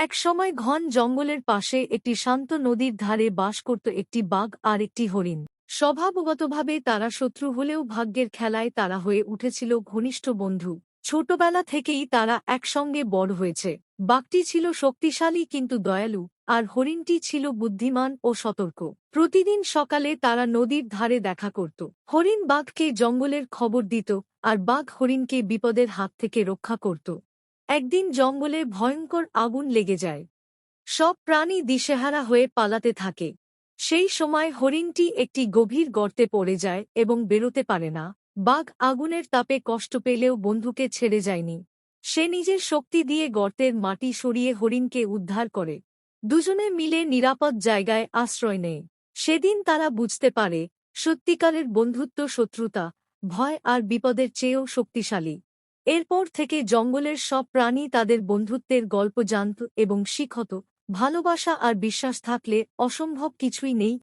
এক সময় ঘন জঙ্গলের পাশে একটি শান্ত নদীর ধারে বাস করত একটি বাঘ আর একটি হরিণ। স্বভাবগতভাবে তারা শত্রু হলেও ভাগ্যের খেলায় তারা হয়ে উঠেছিল ঘনিষ্ঠ বন্ধু। ছোটবেলা থেকেই তারা একসঙ্গে বড় হয়েছে। বাঘটি ছিল শক্তিশালী কিন্তু দয়ালু, আর হরিণটি ছিল বুদ্ধিমান ও সতর্ক। প্রতিদিন সকালে তারা নদীর ধারে দেখা করত। হরিণ বাঘকে জঙ্গলের খবর দিত, আর বাঘ হরিণকে বিপদের হাত থেকে রক্ষা করত। একদিন জঙ্গলে ভয়ঙ্কর আগুন লেগে যায়। সব প্রাণী দিশেহারা হয়ে পালাতে থাকে। সেই সময় হরিণটি একটি গভীর গর্তে পড়ে যায় এবং বেরোতে পারে না। বাঘ আগুনের তাপে কষ্ট পেলেও বন্ধুকে ছেড়ে যায়নি। সে নিজের শক্তি দিয়ে গর্তের মাটি সরিয়ে হরিণকে উদ্ধার করে। দুজনে মিলে নিরাপদ জায়গায় আশ্রয় নেয়। সেদিন তারা বুঝতে পারে, সত্যিকারের বন্ধুত্ব, শত্রুতা, ভয় আর বিপদের চেয়েও শক্তিশালী। এরপর থেকে জঙ্গলের সব প্রাণী তাদের বন্ধুত্বের গল্প জানত এবং শিখত। ভালোবাসা আর বিশ্বাস থাকলে অসম্ভব কিছুই নেই।